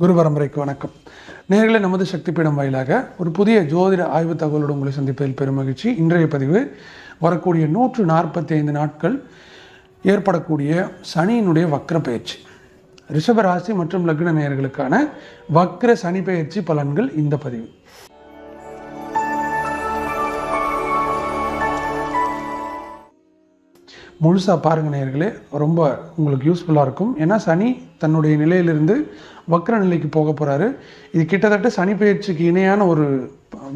குரு பரம்பரைக்கு வணக்கம். நேர்களை நமது சக்தி பீடம் வாயிலாக ஒரு புதிய ஜோதிட ஆய்வு தகவலோடு உங்களை சந்திப்பதில் பெரும் மகிழ்ச்சி. இன்றைய பதிவு வரக்கூடிய நூற்று நாற்பத்தி ஐந்து நாட்கள் ஏற்படக்கூடிய சனியினுடைய வக்ர பயிற்சி. ரிஷபராசி மற்றும் லக்ன நேயர்களுக்கான வக்ர சனி பயிற்சி பலன்கள் இந்த பதிவு. முழுசாக பாருங்க நேயர்களே ரொம்ப உங்களுக்கு யூஸ்ஃபுல்லாக இருக்கும். ஏன்னா சனி தன்னுடைய நிலையிலிருந்து வக்ர நிலைக்கு போக போகிறாரு இது கிட்டத்தட்ட சனி பயிற்சிக்கு இணையான ஒரு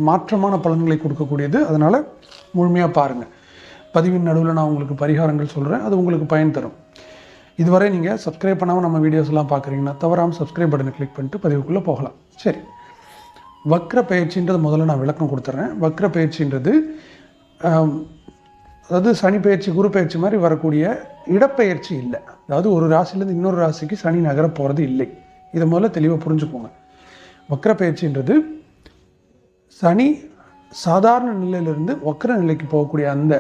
மாற்றமான பலன்களை கொடுக்கக்கூடியது. அதனால் முழுமையாக பாருங்கள் பதிவின் நடுவில் நான் உங்களுக்கு பரிகாரங்கள் சொல்கிறேன் அது உங்களுக்கு பயன் தரும். இதுவரை நீங்கள் சப்ஸ்கிரைப் பண்ணாமல் நம்ம வீடியோஸ்லாம் பார்க்குறீங்கன்னா தவறாமல் சப்ஸ்கிரைப் பட்டனை கிளிக் பண்ணிட்டு பதிவுக்குள்ளே போகலாம். சரி. வக்ர பயிற்சின்றது முதல்ல நான் விளக்கம் கொடுத்துட்றேன் வக்ர பயிற்சின்றது அதாவது சனி பயிற்சி குரு பயிற்சி மாதிரி வரக்கூடிய இடப்பெயர்ச்சி இல்லை. அதாவது ஒரு ராசிலேருந்து இன்னொரு ராசிக்கு சனி நகர போகிறது இல்லை. இதை முதல்ல தெளிவாக புரிஞ்சுக்கோங்க. வக்ர பயிற்சின்றது சனி சாதாரண நிலையிலிருந்து வக்ர நிலைக்கு போகக்கூடிய அந்த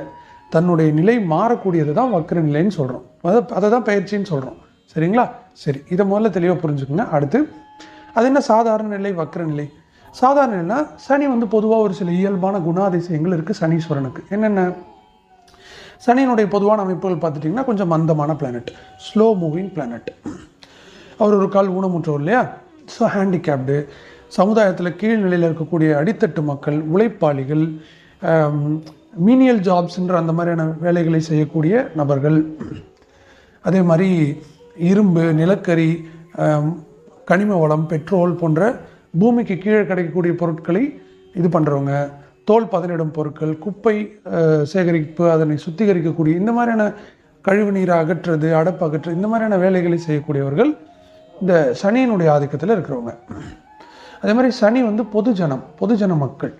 தன்னுடைய நிலை மாறக்கூடியது தான் வக்ர நிலைன்னு சொல்கிறோம் அதை அதை தான் பயிற்சின்னு சொல்கிறோம் சரிங்களா? சரி இதை முதல்ல தெளிவாக புரிஞ்சுக்கோங்க. அடுத்து அது என்ன சாதாரண நிலை வக்ர நிலை? சாதாரண நிலைனா சனி வந்து பொதுவாக ஒரு சில இயல்பான குணாதிசயங்கள் இருக்குது சனீஸ்வரனுக்கு. என்னென்ன? சனியினுடைய பொதுவான அமைப்புகள் பார்த்துட்டிங்கன்னா கொஞ்சம் மந்தமான பிளானட் ஸ்லோ மூவிங் பிளானட் அவர் ஒரு கால் ஊனமுற்றவர் இல்லையா? ஸோ ஹேண்டிகேப்டு சமுதாயத்தில் கீழ்நிலையில் இருக்கக்கூடிய அடித்தட்டு மக்கள் உழைப்பாளிகள் um, மீனியல் ஜாப்ஸ்ன்ற அந்த மாதிரியான வேலைகளை செய்யக்கூடிய நபர்கள். அதே மாதிரி இரும்பு நிலக்கரி um, கனிம வளம் பெட்ரோல் போன்ற பூமிக்கு கீழே கிடைக்கக்கூடிய பொருட்களை இது பண்ணுறவங்க தோல் பதனிடும் பொருட்கள் குப்பை சேகரிப்பு அதனை சுத்திகரிக்கக்கூடிய இந்த மாதிரியான கழிவு நீரை அகற்றுறது அடப்பு அகற்று இந்த மாதிரியான வேலைகளை செய்யக்கூடியவர்கள் இந்த சனியினுடைய ஆதிக்கத்தில் இருக்கிறவங்க. அதே மாதிரி சனி வந்து பொதுஜனம் பொதுஜன மக்கள்.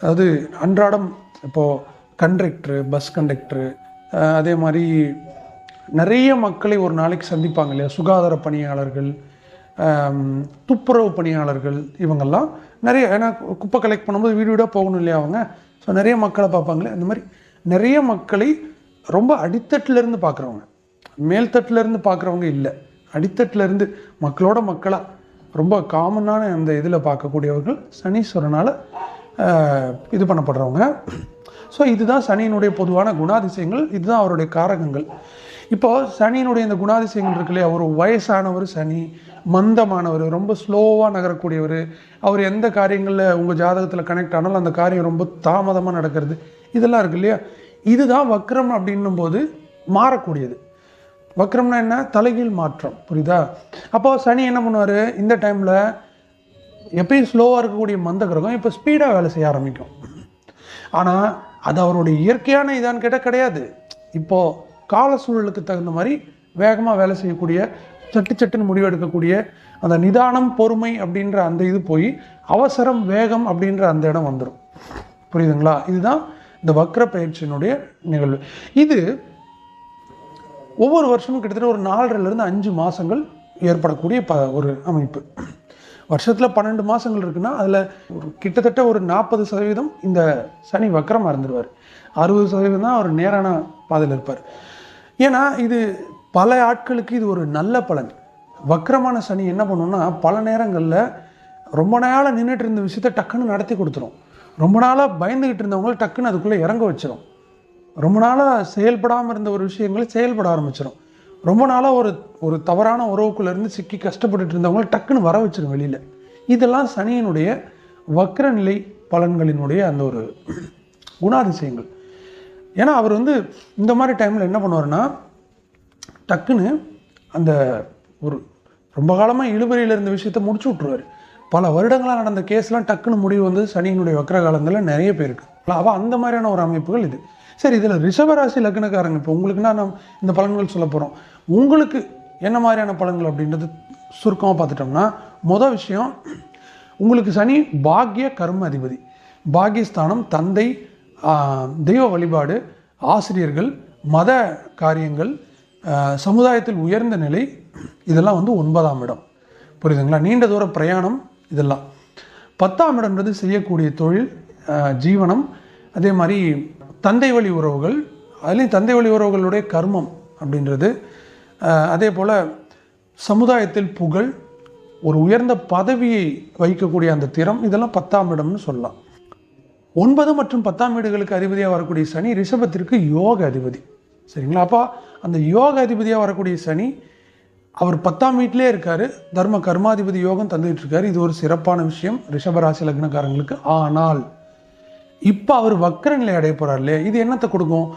அதாவது அன்றாடம் இப்போது கண்டக்டரு பஸ் கண்டக்டரு அதே மாதிரி நிறைய மக்களை ஒரு நாளைக்கு சந்திப்பாங்க இல்லையா? சுகாதார பணியாளர்கள் துப்புரவு பணியாளர்கள் இவங்கெல்லாம் நிறைய ஏன்னா குப்பை கலெக்ட் பண்ணும்போது வீடு வீடாக போகணும் இல்லையா அவங்க? ஸோ நிறைய மக்களை பார்ப்பாங்களே? அந்த மாதிரி நிறைய மக்களை ரொம்ப அடித்தட்டிலேருந்து பார்க்குறவங்க. மேல்தட்டிலேருந்து பார்க்குறவங்க இல்லை. அடித்தட்டிலேருந்து மக்களோட மக்களாக ரொம்ப காமனான அந்த இதில் பார்க்கக்கூடியவர்கள் சனீஸ்வரனால் இது பண்ணப்படுறவங்க. ஸோ இதுதான் சனியினுடைய பொதுவான குணாதிசயங்கள் இதுதான் அவருடைய காரகங்கள். இப்போது சனியினுடைய இந்த குணாதிசயங்கள் இருக்கு இல்லையா? ஒரு வயசானவர் சனி மந்தமானவர் ரொம்ப ஸ்லோவாக நகரக்கூடியவர். அவர் எந்த காரியங்களில் உங்கள் ஜாதகத்தில் கனெக்ட் ஆனாலும் அந்த காரியம் ரொம்ப தாமதமாக நடக்கிறது. இதெல்லாம் இருக்கு இல்லையா? இதுதான் வக்ரம் அப்படின்னும் போது மாறக்கூடியது. வக்ரம்னா என்ன? தலைகீழ் மாற்றம். புரியுதா? அப்போது சனி என்ன பண்ணுவார்? இந்த டைமில் எப்பயும் ஸ்லோவாக இருக்கக்கூடிய மந்த கிரகம் இப்போ ஸ்பீடாக வேலை செய்ய ஆரம்பிக்கும். ஆனால் அது அவருடைய இயற்கையான இதான்னு கேட்டால் கிடையாது. இப்போது கால சூழலுக்கு தகுந்த மாதிரி வேகமாக வேலை செய்யக்கூடிய சட்டு சட்டுன்னு முடிவெடுக்கக்கூடிய அந்த நிதானம் பொறுமை அப்படின்ற அந்த இது போய் அவசரம் வேகம் அப்படின்ற அந்த இடம் வந்துடும் புரியுதுங்களா? இதுதான் இந்த வக்ர பயிற்சியினுடைய நிகழ்வு. இது ஒவ்வொரு வருஷமும் கிட்டத்தட்ட ஒரு நாலரைலேருந்து அஞ்சு மாதங்கள் ஏற்படக்கூடிய ப ஒரு அமைப்பு. வருஷத்தில் பன்னெண்டு மாதங்கள் இருக்குன்னா அதில் ஒரு கிட்டத்தட்ட ஒரு நாற்பது சதவீதம் இந்த சனி வக்கரமாக இருந்துருவார் அறுபது சதவீதம் தான் அவர் நேரான பாதையில் இருப்பார். ஏன்னா இது பல ஆட்களுக்கு இது ஒரு நல்ல பலன். வக்கரமான சனி என்ன பண்ணுன்னா பல நேரங்களில் ரொம்ப நாளாக நின்றுட்டு இருந்த விஷயத்த டக்குன்னு நடத்தி கொடுத்துரும். ரொம்ப நாளாக பயந்துக்கிட்டு இருந்தவங்கள டக்குன்னு அதுக்குள்ளே இறங்க வச்சிரும். ரொம்ப நாளாக செயல்படாமல் இருந்த ஒரு விஷயங்களை செயல்பட ஆரம்பிச்சிடும் ரொம்ப நாளாக ஒரு ஒரு தவறான உறவுக்குள்ளேருந்து சிக்கி கஷ்டப்பட்டுட்டு இருந்தவங்கள டக்குன்னு வர வச்சிடும் வெளியில். இதெல்லாம் சனியினுடைய வக்ரநிலை பலன்களினுடைய அந்த ஒரு குணாதிசயங்கள். ஏன்னா அவர் வந்து இந்த மாதிரி டைமில் என்ன பண்ணுவார்னா டக்குன்னு அந்த ஒரு ரொம்ப காலமாக இழுபறியில் இருந்த விஷயத்தை முடிச்சு விட்ருவார் பல வருடங்களாக நடந்த கேஸ்லாம் டக்குன்னு முடிவு வந்து சனியினுடைய வக்ர காலங்களில் நிறைய பேருக்கு. அவள் அந்த மாதிரியான ஒரு அமைப்புகள் இது. சரி இதில் ரிஷபராசி லக்னக்காரங்க இப்போ உங்களுக்குன்னா நம்ம இந்த பலன்கள் சொல்ல போகிறோம் உங்களுக்கு என்ன மாதிரியான பலன்கள் அப்படின்றது சுருக்கமாக பார்த்துட்டோம்னா மொதல் விஷயம் உங்களுக்கு சனி பாக்ய கர்ம அதிபதி. பாகியஸ்தானம் தந்தை தெய்வ வழிபாடு ஆசிரியர்கள் மத காரியங்கள் சமுதாயத்தில் உயர்ந்த நிலை இதெல்லாம் வந்து ஒன்பதாம் இடம். புரியுதுங்களா? நீண்ட தூர பிரயாணம் இதெல்லாம். பத்தாம் இடம்ன்றது செய்யக்கூடிய தொழில் ஜீவனம் அதே மாதிரி தந்தை வழி உறவுகள் அதுலேயும் தந்தை வழி உறவுகளுடைய கர்மம் அப்படின்றது. அதே போல் சமுதாயத்தில் புகழ் ஒரு உயர்ந்த பதவியை வைக்கக்கூடிய அந்த திறம் இதெல்லாம் பத்தாம் இடம்னு சொல்லலாம். ஒன்பது மற்றும் பத்தாம் வீடுகளுக்கு அதிபதியாக வரக்கூடிய சனி ரிஷபத்திற்கு யோக அதிபதி. சரிங்களா? அப்போ அந்த யோக அதிபதியாக வரக்கூடிய சனி அவர் பத்தாம் வீட்டிலே இருக்கார். தர்ம கர்மாதிபதி யோகம் தந்துகிட்டு இருக்காரு. இது ஒரு சிறப்பான விஷயம். ரிஷபராசி லக்னக்காரங்களுக்கு. ஆனால் இப்போ அவர் வக்கர நிலை அடைய போகிறார் இல்லையா? இது என்னத்தை கொடுக்கும்?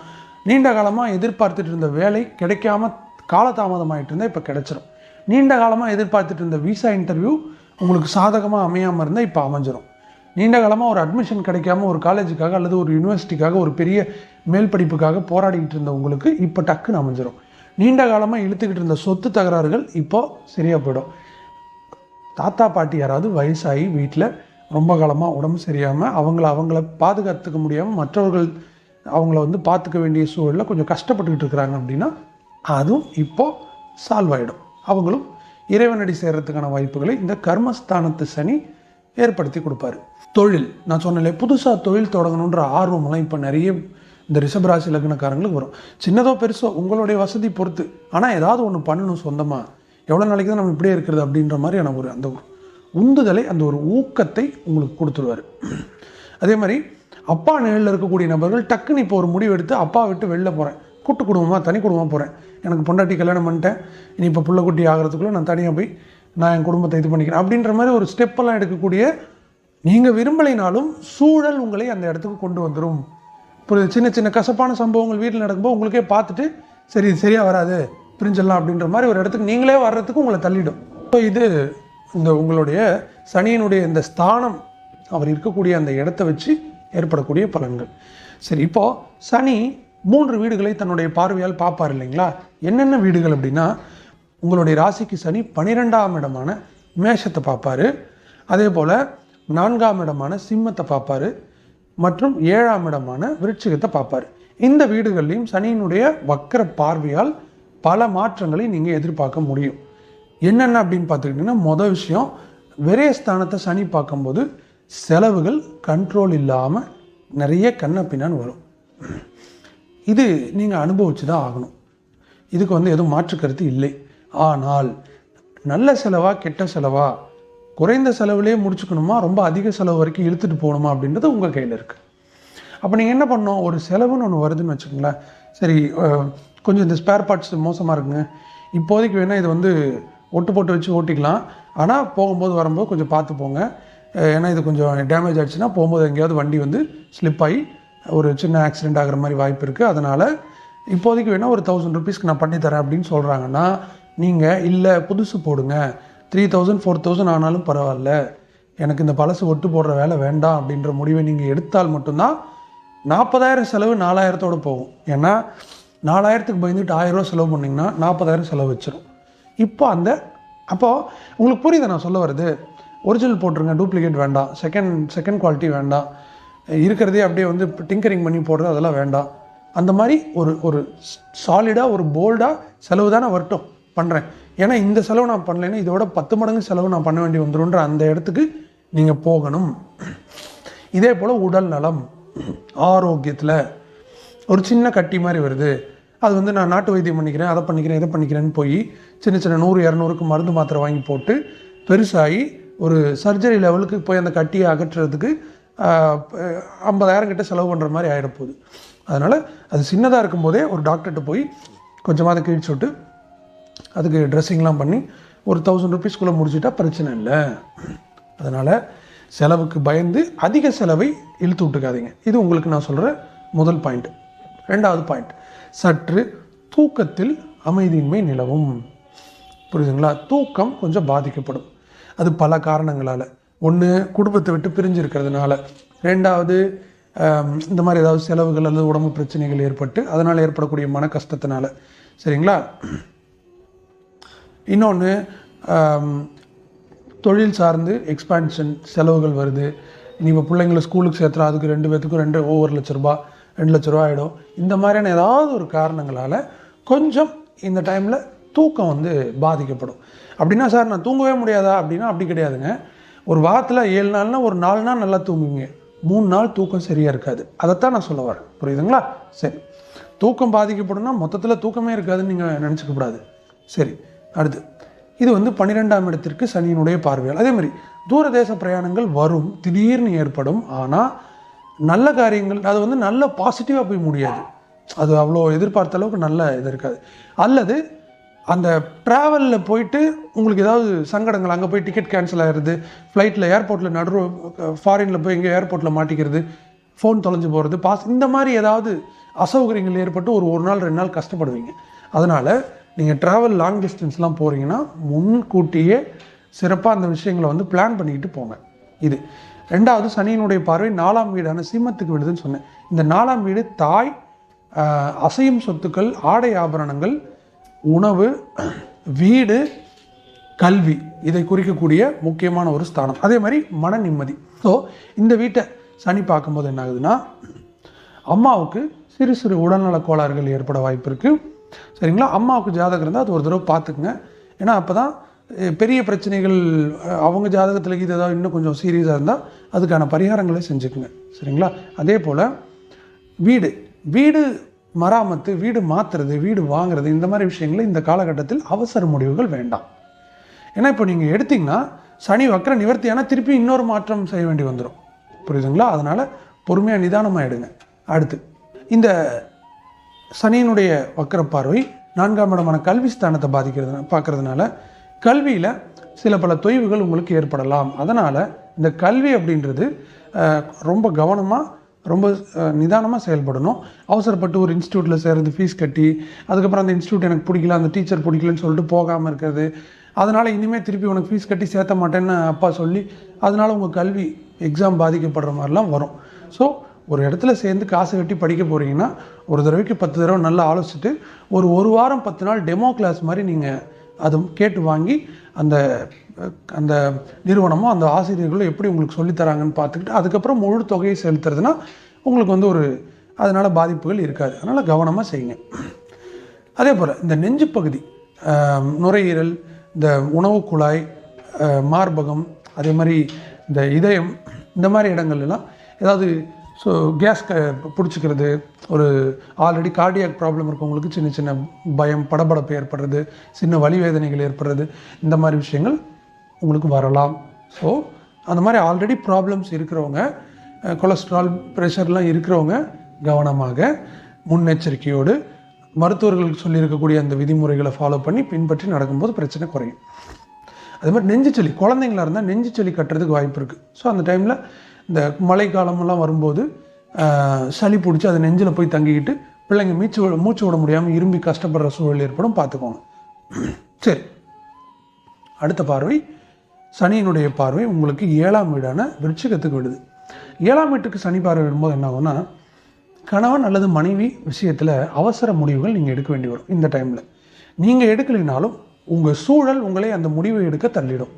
நீண்ட காலமாக எதிர்பார்த்துட்டு இருந்த வேலை கிடைக்காம காலதாமதமாகிட்டு இருந்தால் இப்போ கிடைச்சிரும். நீண்ட காலமாக எதிர்பார்த்துட்டு இருந்த விசா இன்டர்வியூ உங்களுக்கு சாதகமாக அமையாமல் இருந்தால் இப்போ அமைஞ்சிரும். நீண்ட காலமாக ஒரு அட்மிஷன் கிடைக்காம ஒரு காலேஜுக்காக அல்லது ஒரு யூனிவர்சிட்டிக்காக ஒரு பெரிய மேல் படிப்புக்காக போராடிக்கிட்டு இருந்த உங்களுக்கு இப்போ டக்குன்னு அமைஞ்சிரும். நீண்ட காலமாக இழுத்துக்கிட்டு இருந்த சொத்து தகராறுகள் இப்போது சரியாக போயிடும். தாத்தா பாட்டி யாராவது வயசாகி வீட்டில் ரொம்ப காலமாக உடம்பு சரியாமல் அவங்கள அவங்கள பாதுகாத்துக்க முடியாமல் மற்றவர்கள் அவங்கள வந்து பார்த்துக்க வேண்டிய சூழலில் கொஞ்சம் கஷ்டப்பட்டுக்கிட்டு இருக்கிறாங்க அப்படின்னா அதுவும் இப்போது சால்வ் ஆகிடும் அவங்களும் இறைவனடி சேர்கிறதுக்கான வாய்ப்புகளை இந்த கர்மஸ்தானத்து சனி ஏற்படுத்தி கொடுப்பாரு. தொழில் நான் சொன்னேன் புதுசாக தொழில் தொடங்கணுன்ற ஆர்வமெல்லாம் இப்போ நிறைய இந்த ரிஷபராசி லக்னக்காரங்களுக்கு வரும். சின்னதோ பெருசோ உங்களுடைய வசதி பொறுத்து. ஆனால் ஏதாவது ஒன்று பண்ணணும் சொந்தமாக எவ்வளோ நாளைக்கு தான் நம்ம இப்படியே இருக்கிறது அப்படின்ற மாதிரியான ஒரு அந்த ஒரு உந்துதலை அந்த ஒரு ஊக்கத்தை உங்களுக்கு கொடுத்துருவார். அதே மாதிரி அப்பா நிலையில் இருக்கக்கூடிய நபர்கள் டக்குன்னு இப்போ ஒரு முடிவு எடுத்து அப்பா விட்டு வெளில போகிறேன் கூட்டு குடும்பமாக தனி குடும்பமாக போகிறேன் எனக்கு பொண்டாட்டி கல்யாணம் பண்ணிட்டேன். இனி இப்போ பிள்ளைக்குட்டி ஆகிறதுக்குள்ளே நான் தனியாக போய் நான் என் குடும்பத்தை இது பண்ணிக்கிறேன். அப்படின்ற மாதிரி ஒரு ஸ்டெப்பெல்லாம் எடுக்கக்கூடிய நீங்கள் விரும்பலைனாலும் சூழல் உங்களை அந்த இடத்துக்கு கொண்டு வந்துடும் ஒரு சின்ன சின்ன கசப்பான சம்பவங்கள் வீட்டில் நடக்கும்போது உங்களுக்கே பார்த்துட்டு சரி சரியாக வராது. பிரிஞ்சிடலாம். அப்படின்ற மாதிரி ஒரு இடத்துக்கு நீங்களே வர்றதுக்கு உங்களை தள்ளிடும். ஸோ இது இந்த உங்களுடைய சனியினுடைய இந்த ஸ்தானம் அவர் இருக்கக்கூடிய அந்த இடத்த வச்சு ஏற்படக்கூடிய பலன்கள். சரி இப்போது சனி மூன்று வீடுகளை தன்னுடைய பார்வையால் பார்ப்பார் இல்லைங்களா? என்னென்ன வீடுகள் அப்படின்னா உங்களுடைய ராசிக்கு சனி பனிரெண்டாம் இடமான மேஷத்தை பார்ப்பாரு. அதே போல் நான்காம் இடமான சிம்மத்தை பார்ப்பாரு. மற்றும் ஏழாம் இடமான விருட்சிகத்தை பார்ப்பாரு. இந்த வீடுகள்லையும் சனியினுடைய வக்கர பார்வையால் பல மாற்றங்களை நீங்கள் எதிர்பார்க்க முடியும். என்னென்ன அப்படின்னு பார்த்துக்கிட்டிங்கன்னா மொதல் விஷயம் விரயஸ்தானத்தை சனி பார்க்கும்போது செலவுகள் கண்ட்ரோல் இல்லாமல் நிறைய கண்ணை பின்னான்னு வரும். இது நீங்கள் அனுபவிச்சு தான் ஆகணும். இதுக்கு வந்து எதுவும் மாற்று கருத்து இல்லை. ஆனால் நல்ல செலவா கெட்ட செலவா குறைந்த செலவுலேயே முடிச்சுக்கணுமா ரொம்ப அதிக செலவு வரைக்கும் இழுத்துட்டு போகணுமா அப்படின்றது உங்கள் கையில் இருக்குது அப்போ நீங்கள் என்ன பண்ணணும்? ஒரு செலவுன்னு ஒன்று வருதுன்னு வச்சுக்கோங்களேன். சரி கொஞ்சம் இந்த ஸ்பேர் பார்ட்ஸ் மோசமாக இருக்குங்க. இப்போதைக்கு வேணால் இது வந்து ஒட்டு போட்டு வச்சு ஓட்டிக்கலாம். ஆனால் போகும்போது வரும்போது கொஞ்சம் பார்த்து போங்க. ஏன்னா இது கொஞ்சம் டேமேஜ் ஆகிடுச்சுன்னா போகும்போது எங்கேயாவது வண்டி வந்து ஸ்லிப் ஆகி ஒரு சின்ன ஆக்சிடெண்ட் ஆகிற மாதிரி வாய்ப்பு இருக்குது அதனால் இப்போதைக்கு வேணால் ஒரு தௌசண்ட் ருபீஸ்க்கு நான் பண்ணி தரேன் அப்படின்னு சொல்கிறாங்கன்னா நீங்கள் இல்லை புதுசு போடுங்க. த்ரீ தௌசண்ட் ஃபோர் தௌசண்ட் ஆனாலும் பரவாயில்ல. எனக்கு இந்த பழசு ஒட்டு போடுற வேலை வேண்டாம் அப்படின்ற முடிவை நீங்கள் எடுத்தால் மட்டும்தான் நாற்பதாயிரம் செலவு நாலாயிரத்தோட போகும். ஏன்னா நாலாயிரத்துக்கு பயந்துட்டு ஆயிரம் ரூபா செலவு பண்ணிங்கன்னா நாற்பதாயிரம் செலவு வச்சிடும் இப்போ அந்த அப்போது உங்களுக்கு புரியுது நான் சொல்ல வருது ஒரிஜினல் போட்டுருங்க டூப்ளிகேட் வேண்டாம். செகண்ட் செகண்ட் குவாலிட்டி வேண்டாம். இருக்கிறதே அப்படியே வந்து டிங்கரிங் பண்ணி போடுறது அதெல்லாம் வேண்டாம். அந்த மாதிரி ஒரு ஒரு சாலிடாக ஒரு போல்டாக செலவு தானே வரட்டும். பண்ணுறேன் ஏன்னா இந்த செலவு நான் பண்ணலைன்னா இதோட பத்து மடங்கு செலவு நான் பண்ண வேண்டி வந்துடும்ன்ற அந்த இடத்துக்கு நீங்கள் போகணும். இதே போல் உடல் நலம் ஆரோக்கியத்தில் ஒரு சின்ன கட்டி மாதிரி வருது. அது வந்து நான் நாட்டு வைத்தியம் பண்ணிக்கிறேன் அதை பண்ணிக்கிறேன் இதை பண்ணிக்கிறேன்னு போய் சின்ன சின்ன நூறு இரநூறுக்கு மருந்து மாத்திரை வாங்கி போட்டு பெருசாகி ஒரு சர்ஜரி லெவலுக்கு போய் அந்த கட்டியை அகற்றுறதுக்கு ஐம்பதாயிரம் கிட்ட செலவு பண்ணுற மாதிரி ஆகிடப்போகுது அதனால் அது சின்னதாக இருக்கும்போதே ஒரு டாக்டர்கிட்ட போய் கொஞ்சமாக அதை கிழிச்சு விட்டு அதுக்கு ட்ரெஸ்ஸிங்லாம் பண்ணி ஒரு தௌசண்ட் ருபீஸ்க்குள்ளே முடிச்சிட்டா பிரச்சனை இல்லை. அதனால் செலவுக்கு பயந்து அதிக செலவை இழுத்து விட்டுக்காதீங்க. இது உங்களுக்கு நான் சொல்கிற முதல் பாயிண்ட் ரெண்டாவது பாயிண்ட் சற்று தூக்கத்தில் அமைதியின்மை நிலவும். புரியுதுங்களா? தூக்கம் கொஞ்சம் பாதிக்கப்படும். அது பல காரணங்களால். ஒன்று குடும்பத்தை விட்டு பிரிஞ்சிருக்கிறதுனால. ரெண்டாவது இந்த மாதிரி ஏதாவது செலவுகள் அல்லது உடம்பு பிரச்சனைகள் ஏற்பட்டு அதனால் ஏற்படக்கூடிய மன கஷ்டத்தினால. சரிங்களா? இன்னொன்று தொழில் சார்ந்து எக்ஸ்பான்ஷன் செலவுகள் வருது. நீ இப்போ பிள்ளைங்களை ஸ்கூலுக்கு சேர்த்துறா அதுக்கு ரெண்டு பேர்த்துக்கும் ரெண்டு ஒவ்வொரு லட்ச ரூபா ரெண்டு லட்ச ரூபா ஆகிடும் இந்த மாதிரியான ஏதாவது ஒரு காரணங்களால் கொஞ்சம் இந்த டைமில் தூக்கம் வந்து பாதிக்கப்படும். அப்படின்னா சார் நான் தூங்கவே முடியாதா? அப்படின்னா அப்படி கிடையாதுங்க. ஒரு வாரத்தில் ஏழு நாள்னால் ஒரு நாலு நாள் நல்லா தூங்குவீங்க. மூணு நாள் தூக்கம் சரியாக இருக்காது. அதைத்தான் நான் சொல்ல வரேன். புரியுதுங்களா? சரி. தூக்கம் பாதிக்கப்படும்னா மொத்தத்தில் தூக்கமே இருக்காதுன்னு நீங்கள் நினச்சிக்கப்படாது சரி. அடுத்து. இது வந்து பன்னிரெண்டாம் இடத்திற்கு சனியினுடைய பார்வையால். அதே மாதிரி தூரதேச பிரயாணங்கள் வரும். திடீர்னு ஏற்படும். ஆனால் நல்ல காரியங்கள் அது வந்து நல்ல பாசிட்டிவாக போய் முடியாது. அது அவ்வளோ எதிர்பார்த்த அளவுக்கு நல்ல இது இருக்காது. அல்லது அந்த ட்ராவலில் போயிட்டு உங்களுக்கு ஏதாவது சங்கடங்கள் அங்கே போய் டிக்கெட் கேன்சல் ஆகிடுது ஃப்ளைட்டில் ஏர்போர்ட்டில் நடு ஃபாரினில் போய் எங்கேயோ ஏர்போர்ட்டில் மாட்டிக்கிறது ஃபோன் தொலைஞ்சு போகிறது பாஸ் இந்த மாதிரி ஏதாவது அசௌகரியங்கள் ஏற்பட்டு ஒரு ஒரு நாள் ரெண்டு நாள் கஷ்டப்படுவீங்க. அதனால் நீங்கள் ட்ராவல் லாங் டிஸ்டன்ஸ்லாம் போகிறீங்கன்னா முன்கூட்டியே சிறப்பாக அந்த விஷயங்களை வந்து பிளான் பண்ணிக்கிட்டு போங்க. இது. ரெண்டாவது சனியினுடைய பார்வை நாலாம் வீடான சிம்மத்துக்கு விடுதுன்னு சொன்னேன். இந்த நாலாம் வீடு தாய் அசையும் சொத்துக்கள் ஆடை ஆபரணங்கள் உணவு வீடு கல்வி இதை குறிக்கக்கூடிய முக்கியமான ஒரு ஸ்தானம். அதே மாதிரி மன நிம்மதி. ஸோ இந்த வீட்டை சனி பார்க்கும்போது என்ன ஆகுதுன்னா அம்மாவுக்கு சிறு சிறு உடல்நல கோளாறுகள் ஏற்பட வாய்ப்பு இருக்குது சரிங்களா? அம்மாவுக்கு ஜாதகம் இருந்தால் அது ஒரு தடவை பார்த்துக்குங்க. ஏன்னா அப்போ தான் பெரிய பிரச்சனைகள் அவங்க ஜாதகத்தில் இது ஏதாவது இன்னும் கொஞ்சம் சீரியஸாக இருந்தால் அதுக்கான பரிகாரங்களை செஞ்சுக்குங்க. சரிங்களா? அதே போல் வீடு வீடு மராமத்து வீடு மாற்றுறது வீடு வாங்குறது இந்த மாதிரி விஷயங்களை இந்த காலகட்டத்தில் அவசர முடிவுகள் வேண்டாம். ஏன்னா இப்போ நீங்கள் எடுத்தீங்கன்னா சனி வக்கர நிவர்த்தியான திருப்பி இன்னொரு மாற்றம் செய்ய வேண்டி வந்துடும் புரியுதுங்களா? அதனால் பொறுமையாக நிதானமாக எடுங்க அடுத்து இந்த சனியினுடைய வக்கர பார்வை நான்காம் இடமான கல்வி ஸ்தானத்தை பாதிக்கிறது பார்க்கறதுனால கல்வியில் சில பல தொய்வுகள் உங்களுக்கு ஏற்படலாம். அதனால் இந்த கல்வி அப்படின்றது ரொம்ப கவனமாக ரொம்ப நிதானமாக செயல்படணும். அவசரப்பட்டு ஒரு இன்ஸ்டியூட்டில் சேர்ந்து ஃபீஸ் கட்டி அதுக்கப்புறம் அந்த இன்ஸ்டியூட் எனக்கு பிடிக்கல அந்த டீச்சர் பிடிக்கலன்னு சொல்லிட்டு போகாமல் இருக்கிறது. அதனால் இனிமேல் திருப்பி உனக்கு ஃபீஸ் கட்டி சேர்த்த மாட்டேன்னு அப்பா சொல்லி அதனால் உங்கள் கல்வி எக்ஸாம் பாதிக்கப்படுற மாதிரிலாம் வரும். ஸோ ஒரு இடத்துல சேர்ந்து காசு கட்டி படிக்க போகிறீங்கன்னா ஒரு தடவைக்கு பத்து தடவை நல்லா ஆலோசிச்சுட்டு ஒரு ஒரு வாரம் பத்து நாள் டெமோ கிளாஸ் மாதிரி நீங்கள் அதுவும் கேட்டு வாங்கி அந்த அந்த நிறுவனமோ அந்த ஆசிரியர்களும் எப்படி உங்களுக்கு சொல்லித் தராங்கன்னு பார்த்துக்கிட்டு அதுக்கப்புறம் முழு தொகையை செலுத்துறதுனா உங்களுக்கு வந்து ஒரு அதனால் பாதிப்புகள் இருக்காது. அதனால் கவனமாக செய்யுங்க. அதே போல் இந்த நெஞ்சு பகுதி நுரையீரல் இந்த உணவு குழாய் மார்பகம் அதே மாதிரி இந்த இதயம் இந்த மாதிரி இடங்கள்லாம் ஏதாவது ஸோ கேஸ் க பிடிச்சிக்கிறது ஒரு ஆல்ரெடி கார்டியாக் ப்ராப்ளம் இருக்கவங்களுக்கு சின்ன சின்ன பயம் படபடப்பு ஏற்படுறது சின்ன வலி வேதனைகள் ஏற்படுறது இந்த மாதிரி விஷயங்கள் உங்களுக்கு வரலாம். ஸோ அந்த மாதிரி ஆல்ரெடி ப்ராப்ளம்ஸ் இருக்கிறவங்க கொலஸ்ட்ரால் ப்ரெஷர்லாம் இருக்கிறவங்க கவனமாக முன்னெச்சரிக்கையோடு மருத்துவர்கள் சொல்லியிருக்கக்கூடிய அந்த விதிமுறைகளை ஃபாலோ பண்ணி பின்பற்றி நடக்கும்போது பிரச்சனை குறையும். அதே மாதிரி நெஞ்சுச்சளி குழந்தைங்களா இருந்தால் நெஞ்சுச்சளி கட்டுறதுக்கு வாய்ப்பு இருக்குது ஸோ அந்த டைமில் இந்த மழை காலமெல்லாம் வரும்போது சளி பிடிச்சி அது நெஞ்சில் போய் தங்கிக்கிட்டு பிள்ளைங்க மீச்சு விட- மூச்சு விட முடியாமல் இரும்பி கஷ்டப்படுற சூழல் ஏற்படும் பார்த்துக்கோங்க சரி. அடுத்த பார்வை சனியினுடைய பார்வை உங்களுக்கு ஏழாம் வீடான விருட்சிகத்துக்கு விடுது. ஏழாம் வீட்டுக்கு சனி பார்வை விடும்போது என்ன ஆகும்னா கணவன் அல்லது மனைவி விஷயத்தில் அவசர முடிவுகள் நீங்கள் எடுக்க வேண்டி வரும் இந்த டைமில் நீங்கள் எடுக்கலைனாலும் உங்கள் சூழல் உங்களை அந்த முடிவை எடுக்க தள்ளிடும்.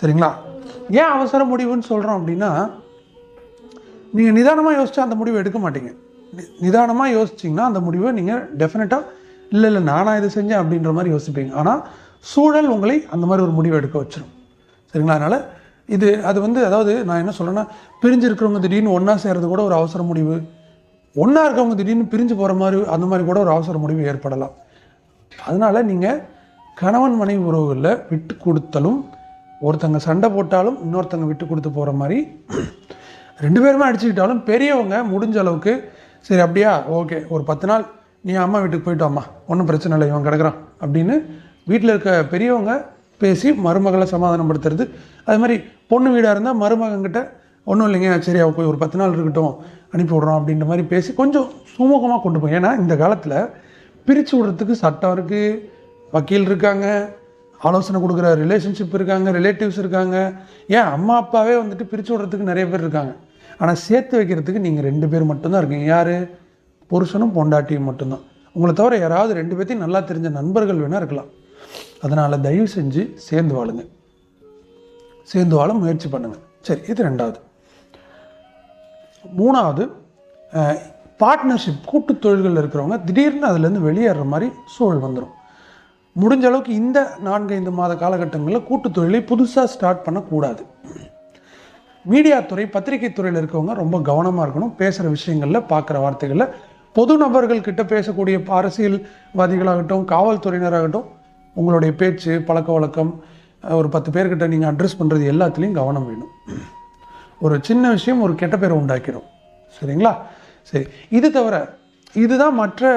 சரிங்களா? ஏன் அவசர முடிவுன்னு சொல்கிறோம் அப்படின்னா நீங்கள் நிதானமாக யோசிச்சா அந்த முடிவை எடுக்க மாட்டீங்க. நிதானமாக யோசிச்சிங்கன்னா அந்த முடிவை நீங்கள் டெஃபினட்டாக இல்லை இல்லை நானாக இதை செஞ்சேன் அப்படின்ற மாதிரி யோசிப்பீங்க. ஆனால் சூழல் உங்களை அந்த மாதிரி ஒரு முடிவை எடுக்க வச்சிடும் சரிங்களா? அதனால் இது அது வந்து அதாவது நான் என்ன சொல்கிறேன்னா பிரிஞ்சு இருக்கிறவங்க திடீர்னு ஒன்றா சேர்றது கூட ஒரு அவசர முடிவு. ஒன்றா இருக்கவங்க திடீர்னு பிரிஞ்சு போகிற மாதிரி அந்த மாதிரி கூட ஒரு அவசர முடிவு ஏற்படலாம். அதனால் நீங்கள் கணவன் மனைவி உறவுகளில் விட்டு கொடுத்தலும் ஒருத்தங்க சண்டை போட்டாலும் இன்னொருத்தங்க விட்டு கொடுத்து போகிற மாதிரி ரெண்டு பேருமே அடிச்சுக்கிட்டாலும் பெரியவங்க முடிஞ்ச அளவுக்கு சரி அப்படியா ஓகே ஒரு பத்து நாள் நீ அம்மா வீட்டுக்கு போயிட்டு அம்மா ஒன்றும் பிரச்சனை இல்லை இவன் கிடக்குறான் அப்படின்னு வீட்டில் இருக்க பெரியவங்க பேசி மருமகளை சமாதானப்படுத்துறது. அது மாதிரி பொண்ணு வீடாக இருந்தால் மருமகங்கிட்ட ஒன்றும் இல்லைங்க சரி அவ போய் ஒரு பத்து நாள் இருக்கட்டும் அனுப்பி விட்றோம் அப்படின்ற மாதிரி பேசி கொஞ்சம் சுமூகமாக கொண்டு போய் ஏன்னா இந்த காலத்தில் பிரித்து விடுறதுக்கு சட்டம் இருக்குது வக்கீல் இருக்காங்க ஆலோசனை கொடுக்குற ரிலேஷன்ஷிப் இருக்காங்க ரிலேட்டிவ்ஸ் இருக்காங்க. ஏன் அம்மா அப்பாவே வந்துட்டு பிரித்து விடுறதுக்கு நிறைய பேர் இருக்காங்க. ஆனால் சேர்த்து வைக்கிறதுக்கு நீங்கள் ரெண்டு பேர் மட்டும்தான் இருக்கீங்க. யார்? புருஷனும் பொண்டாட்டியும் மட்டும்தான். உங்களை தவிர யாராவது ரெண்டு பேர்த்தையும் நல்லா தெரிஞ்ச நண்பர்கள் வேணால் இருக்கலாம். அதனால் தயவு செஞ்சு சேர்ந்து வாழுங்க. சேர்ந்து வாழ முயற்சி பண்ணுங்கள் சரி இது ரெண்டாவது. மூணாவது பார்ட்னர்ஷிப் கூட்டு தொழில்களில் இருக்கிறவங்க திடீர்னு அதுலேருந்து வெளியேற மாதிரி சூழல் வந்துடும் முடிஞ்ச அளவுக்கு இந்த நான்கு ஐந்து மாத காலகட்டங்களில் கூட்டு தொழிலை புதுசாக ஸ்டார்ட் பண்ணக்கூடாது. மீடியா துறை பத்திரிகை துறையில் இருக்கவங்க ரொம்ப கவனமாக இருக்கணும். பேசுகிற விஷயங்களில் பார்க்குற வார்த்தைகளில் பொது நபர்கள்கிட்ட பேசக்கூடிய அரசியல்வாதிகளாகட்டும் காவல்துறையினராகட்டும் உங்களுடைய பேச்சு பழக்க வழக்கம் ஒரு பத்து பேர்கிட்ட நீங்கள் அட்ரஸ் பண்ணுறது எல்லாத்துலேயும் கவனம் வேணும். ஒரு சின்ன விஷயம் ஒரு கெட்ட பேரை உண்டாக்கிடும். சரிங்களா? சரி இது தவிர இதுதான் மற்ற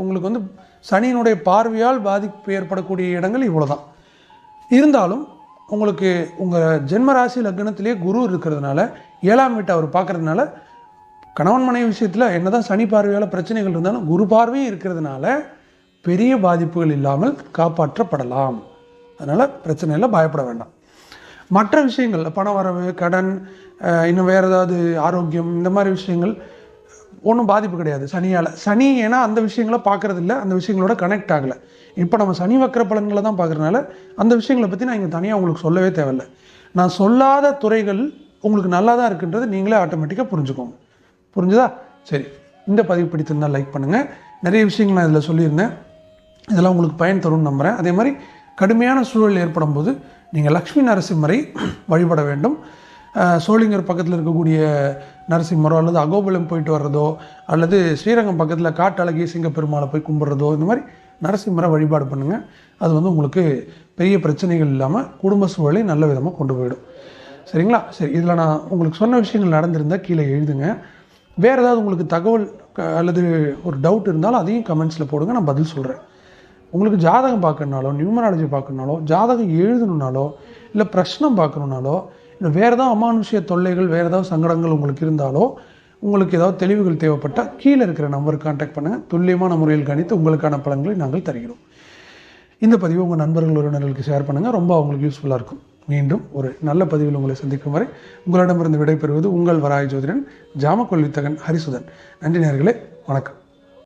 உங்களுக்கு வந்து சனியினுடைய பார்வையால் பாதிப்பு ஏற்படக்கூடிய இடங்கள் இவ்வளோ தான் இருந்தாலும் உங்களுக்கு உங்கள் ஜென்ம ராசி லக்னத்திலே குரு இருக்கிறதுனால ஏழாம் வீட்டை அவர் பார்க்கறதுனால கணவன் மனைவி விஷயத்தில் என்னதான் சனி பார்வையால் பிரச்சனைகள் இருந்தாலும் குரு பார்வையும் இருக்கிறதுனால பெரிய பாதிப்புகள் இல்லாமல் காப்பாற்றப்படலாம். அதனால் பிரச்சனையில் பயப்பட வேண்டாம். மற்ற விஷயங்கள் பண வரவு கடன் இன்னும் வேறு ஏதாவது ஆரோக்கியம் இந்த மாதிரி விஷயங்கள் ஒன்றும் பாதிப்பு கிடையாது. சனியால். சனி ஏன்னா அந்த விஷயங்களை பார்க்குறதில்ல அந்த விஷயங்களோட கனெக்ட் ஆகலை. இப்போ நம்ம சனி வக்கர பலன்களை தான் பார்க்குறதுனால அந்த விஷயங்களை பற்றி நான் இங்கே தனியாக உங்களுக்கு சொல்லவே தேவையில்லை. நான் சொல்லாத துறைகள் உங்களுக்கு நல்லா தான் இருக்குன்றது நீங்களே ஆட்டோமேட்டிக்காக புரிஞ்சுக்கோங்க. புரிஞ்சுதா? சரி. இந்த பதிவு பிடித்திருந்தால் லைக் பண்ணுங்கள் நிறைய விஷயங்கள் நான் இதில் சொல்லியிருந்தேன். இதெல்லாம் உங்களுக்கு பயன் தரும்னு நம்புகிறேன் அதே மாதிரி கடுமையான சூழல் ஏற்படும் போது நீங்கள் லக்ஷ்மி நரசிம்மரை வழிபட வேண்டும். சோழிங்கர் சோளிங்கர் பக்கத்தில் இருக்கக்கூடிய நரசிம்மரோ அல்லது அகோபுலம் போயிட்டு வர்றதோ அல்லது ஸ்ரீரங்கம் பக்கத்தில் காட்டழகி சிங்கப்பெருமாளை போய் கும்பிட்றதோ இந்த மாதிரி நரசிம்மரை வழிபாடு பண்ணுங்கள் அது வந்து உங்களுக்கு பெரிய பிரச்சனைகள் இல்லாமல் குடும்ப சூழலை நல்ல விதமாக கொண்டு போயிடும். சரிங்களா? சரி இதில் நான் உங்களுக்கு சொன்ன விஷயங்கள் நடந்திருந்தால் கீழே எழுதுங்க. வேறு ஏதாவது உங்களுக்கு தகவல் க- அல்லது ஒரு டவுட் இருந்தாலும் அதையும் கமெண்ட்ஸில் போடுங்க நான் பதில் சொல்கிறேன் உங்களுக்கு ஜாதகம் பார்க்கணுனாலோ நியூமராலஜி பார்க்கணுனாலோ ஜாதகம் எழுதணுனாலோ இல்லை பிரச்சனை பார்க்கணுனாலோ வேறு ஏதாவது அமானுஷ்ய தொல்லைகள் வேறு ஏதாவது சங்கடங்கள் உங்களுக்கு இருந்தாலோ உங்களுக்கு ஏதாவது தெளிவுகள் தேவைப்பட்டால் கீழே இருக்கிற நம்பருக்கு காண்டாக்ட் பண்ணுங்கள் துல்லியமான முறையில் கணித்து உங்களுக்கான பலன்களை நாங்கள் தருகிறோம். இந்த பதிவை உங்கள் நண்பர்கள் உறவினர்களுக்கு ஷேர் பண்ணுங்கள் ரொம்ப அவங்களுக்கு யூஸ்ஃபுல்லாக இருக்கும். மீண்டும் ஒரு நல்ல பதிவில் உங்களை சந்திக்கும் வரை உங்களிடமிருந்து விடைபெறுவது உங்கள் வராய ஜோதிடன் ஜாமக்கொல்வித்தகன் ஹரிசுதன். நன்றி நேர்களே வணக்கம்.